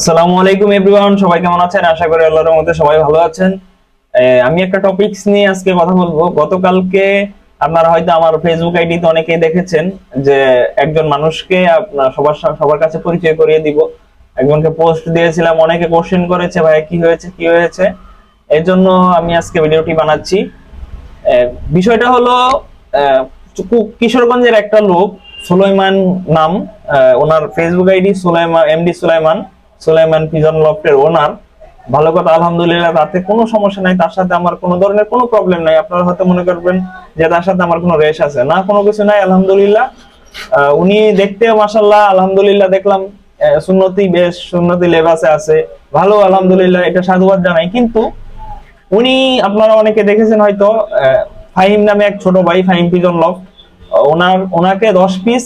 আসসালামু আলাইকুম এভরিওয়ান, সবাই কেমন আছেন? আশা করি আল্লাহর মধ্যে সবাই ভালো আছেন। আমি একটা টপিকস নিয়ে আজকে কথা বলব। গতকালকে আপনারা হয়তো আমার ফেসবুক আইডিতে অনেকেই দেখেছেন যে একজন মানুষকে আপনার সবার সবার কাছে পরিচয় করিয়ে দিব। একজনকে পোস্ট দিয়েছিলাম, অনেকে কোশ্চেন করেছে, ভাই, কি হয়েছে? কি হয়েছে? এর জন্য আমি আজকে ভিডিওটি বানাচ্ছি। বিষয়টা হলো কিশোরগঞ্জের একটা লোক, সুলাইমান নাম। ওনার Facebook ID Sulaiman MD Sulaiman. Sulaiman pigeon লফটের ওনার। ভালো কথা, আলহামদুলিল্লাহ, তাতে কোনো সমস্যা নাই। তার সাথে আমার কোনো ধরনের কোনো প্রবলেম নাই। আপনারা হয়তো মনে করবেন যে তার সাথে আমার কোনো রেশ আছে। না, কোনো কিছু নাই, আলহামদুলিল্লাহ। উনি দেখতে মাসাল্লাহ আলহামদুলিল্লাহ, দেখলাম সুন্নতি বেশ, সুন্নতি লেবাসে আছে। ভালো, আলহামদুলিল্লাহ, এটা সাধুবাদ জানাই। কিন্তু উনি, আপনারা অনেকে দেখেছেন হয়তো ফাহিম নামে এক ছোট ভাই, ফাহিম পিজন লফ ওনার, ওনাকে দশ পিস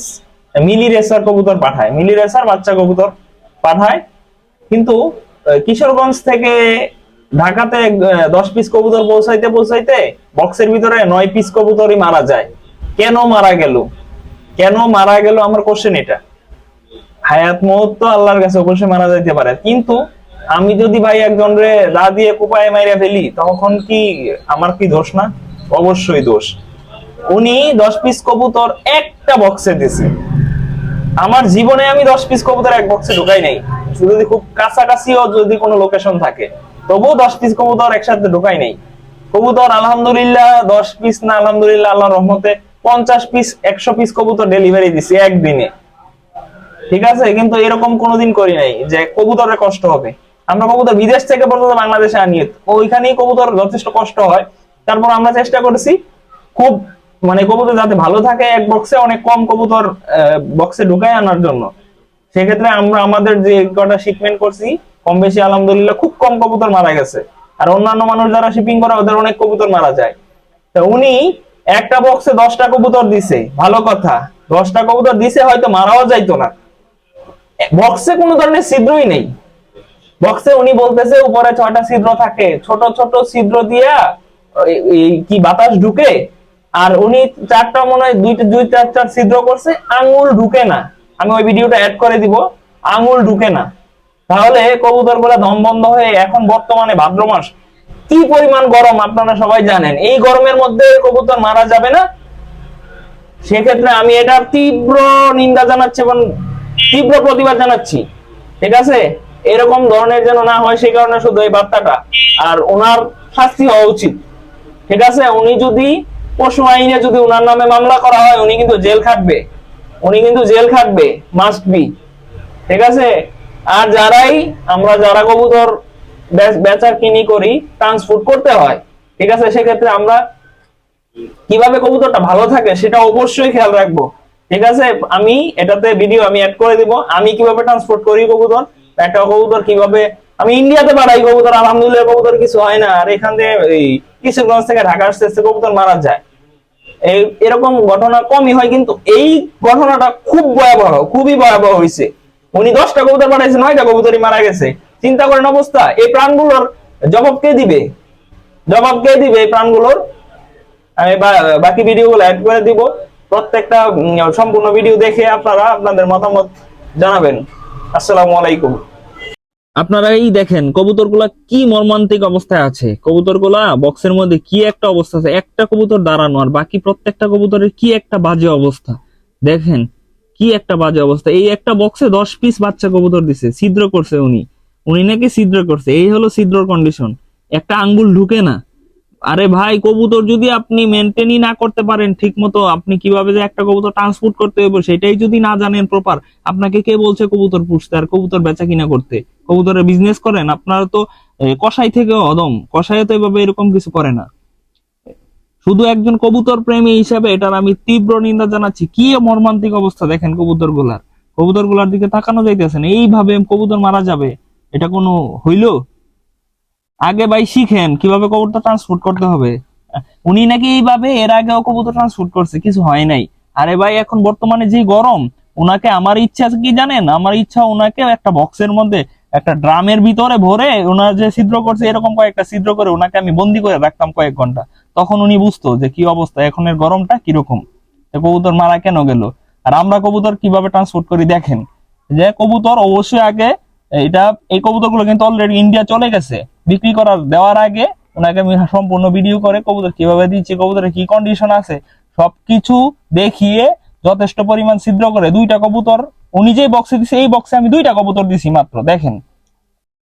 মিলি রেসার কবুতর পাঠায়। মিলি রেসার বাচ্চা কবুতর পাঠায়। কিন্তু কিশোরগঞ্জ থেকে ঢাকাতে দশ পিস কবুতর পৌঁছাইতে পৌঁছাইতে বক্সের ভিতরে নয় পিস কবুতরই মারা যায়। কেন মারা গেল? কেন মারা গেল? আমার কোশ্চেন এটা। হায়াত মৌত তো আল্লাহর কাছে অবশ্যই মারা যাইতে পারে। কিন্তু, আমি যদি ভাই একজন রে দা দিয়ে কুপায় মাইরা ফেলি, তখন কি আমার কি দোষ না? অবশ্যই দোষ। উনি দশ পিস কবুতর একটা বক্সে দিছে। আমার জীবনে আমি দশ পিস কবুতর এক বক্সে ঢুকাই নাই। যদি খুব যদি কোনো লোকেশন থাকে, তবুও দশ পিস কবুতর একসাথে ঢুকাই নাই। কবুতর আলহামদুলিল্লাহ দশ পিস না, আলহামদুলিল্লাহ আল্লাহ রহমতে পঞ্চাশ পিস একশো পিস কবুতর ডেলিভারি দিছি একদিনে। ঠিক আছে? কিন্তু এরকম কোনোদিন করি নাই যে কবুতরের কষ্ট হবে। আমরা কবুতর বিদেশ থেকে পর্যন্ত বাংলাদেশে আনি ওইখানেই কবুতর যথেষ্ট কষ্ট হয়। তারপর আমরা চেষ্টা করেছি খুব মানে কবুতর যাতে ভালো থাকে এক বক্সে অনেক কম কবুতর বক্সে ঢুকায় আনার জন্য। সেক্ষেত্রে আমরা আমাদের যে কটা শিপমেন্ট করছি, কম বেশি আলহামদুলিল্লাহ খুব কম কবুতর মারা গেছে। আর অন্যান্য মানুষ যারা শিপিং করে, ওদের অনেক কবুতর মারা যায়। তো উনি একটা বক্সে দশটা কবুতর দিছে, ভালো কথা। দশটা কবুতর দিছে, হয়তো মারাও যাইতো না। বক্সে কোনো ধরনের ছিদ্রই নেই। বক্সে উনি বলতেছে, উপরে ছয়টা ছিদ্র থাকে। ছোট ছোট ছিদ্র দিয়া কি বাতাস ঢুকে? আর উনি চারটা মনে হয় দুইটা দুই চার চার ছিদ্র করছে, আঙুল ঢুকে না। আমি ওই ভিডিওটা অ্যাড করে দিব, আঙুল ঢুকে না। তাহলে কবুতরগুলা দম বন্ধ হয়ে এখন বর্তমানে ভাদ্র মাস। কি পরিমাণ গরম আপনারা সবাই জানেন। এই গরমের মধ্যে কবুতর মারা যাবে না। সেক্ষেত্রে আমি এটার তীব্র নিন্দা জানাচ্ছি এবং তীব্র প্রতিবাদ জানাচ্ছি। ঠিক আছে? এরকম ধরনের যেন না হয়, সেই কারণে শুধু এই বার্তাটা। আর ওনার শাস্তি হওয়া উচিত। ঠিক আছে? উনি যদি পশু আইনে যদি ওনার নামে মামলা করা হয়, উনি কিন্তু জেল খাটবে। উনি কিন্তু জেল খাটবে মাস্ট বি ঠিক আছে? আর যারাই, আমরা যারা কবুতর বে- বেচার কিনি করি ট্রান্সপোর্ট করতে হয়, ঠিক আছে? সেক্ষেত্রে আমরা কীভাবে কবুতরটা ভালো থাকে সেটা অবশ্যই খেয়াল রাখব, ঠিক আছে? আমি এটাতে ভিডিও আমি অ্যাড করে দিব, আমি কীভাবে ট্রান্সপোর্ট করি কবুতর, একটা কবুতর কীভাবে, আমি ইন্ডিয়াতে পাঠাই কবুতর, আলহামদুলিল্লাহ কবুতর কিছু হয় না, আর এখান থেকে এই কিশোরগঞ্জ থেকে ঢাকা আসতে আসতে কবুতর মারা যায়। এরকম ঘটনা কমই হয়, কিন্তু এই ঘটনাটা খুব ভয়াবহ, খুবই ভয়াবহ হয়েছে উনি দশটা কবুতর পাঠাইছে নয়টা কবুতরই মারা গেছে। চিন্তা করেন অবস্থা, এই প্রাণগুলোর জবাব কে দিবে? জবাব কে দিবে এই প্রাণগুলোর? আমি বাকি ভিডিওগুলো অ্যাড করে দিব। প্রত্যেকটা সম্পূর্ণ ভিডিও দেখে আপনারা আপনাদের মতামত জানাবেন। আসসালামু আলাইকুম। আপনারা এই দেখেন, কবুতরগুলা কি মর্মান্তিক অবস্থায় আছে। কবুতরগুলা বক্সের মধ্যে কি একটা অবস্থা আছে, একটা কবুতর দাঁড়ানো আর বাকি প্রত্যেকটা কবুতরের কি একটা বাজে অবস্থা। দেখেন, কি একটা বাজে অবস্থা। এই একটা বক্সে দশ পিস বাচ্চা কবুতর দিছে, ছিদ্র করছে উনি। উনি নাকি ছিদ্র করছে। এই হলো ছিদ্রর কন্ডিশন একটা আঙ্গুল ঢুকে না। আরে ভাই, কবুতর যদি আপনি মেনটেনই না করতে পারেন ঠিক মতো আপনি কীভাবে যে একটা কবুতর ট্রান্সপোর্ট করতে হবে সেটাই যদি না জানেন প্রপার আপনাকে কে বলছে কবুতর পুষতে আর কবুতর বেচা কিনা করতে? কবুতরের বিজনেস করেন আপনারা তো এ, কসাই থেকে অদম। কসাই তো এভাবে এরকম কিছু করে না। শুধু একজন কবুতর প্রেমী হিসাবে এটার আমি তীব্র নিন্দা জানাচ্ছি। কি মর্মান্তিক অবস্থা দেখেন কবুতরগুলার কবুতরগুলার দিকে তাকানো যাইতেছে না। এইভাবে কবুতর মারা যাবে এটা কোনো হইল? আগে ভাই শিখেন কীভাবে কবুতর ট্রান্সপোর্ট করতে হবে। উনি নাকি এইভাবে এর আগেও কবুতর ট্রান্সপোর্ট করছে কিছু হয় নাই। আরে ভাই এখন বর্তমানে যে গরম উনাকে আমার ইচ্ছা কি জানেন? আমার ইচ্ছা উনাকে একটা বক্সের মধ্যে একটা ড্রামের ভিতরে ভরে ওনার যে ছিদ্র করছে, এরকম কয়েকটা ছিদ্র করে ওনাকে আমি বন্দি করে রাখতাম কয়েক ঘণ্টা। তখন উনি বুঝতো যে কি অবস্থা, এখনের গরমটা কীরকম? কবুতর মারা কেন গেল? আর আমরা কবুতর কীভাবে ট্রান্সপোর্ট করি দেখেন। যে কবুতর অবশ্যই আগে এটা, এই কবুতরগুলো কিন্তু অলরেডি ইন্ডিয়া চলে গেছে। বিক্রি করার, দেওয়ার আগে ওনাকে আমি সম্পূর্ণ ভিডিও করে কবুতর কীভাবে দিচ্ছি, কবুতরের কি কন্ডিশন আছে, সবকিছু দেখিয়ে যথেষ্ট পরিমাণ ছিদ্র করে দুইটা কবুতর, ও নিজেই বক্সে দিছে, এই বক্সে আমি দুইটা কবুতর দিছি মাত্র, দেখেন।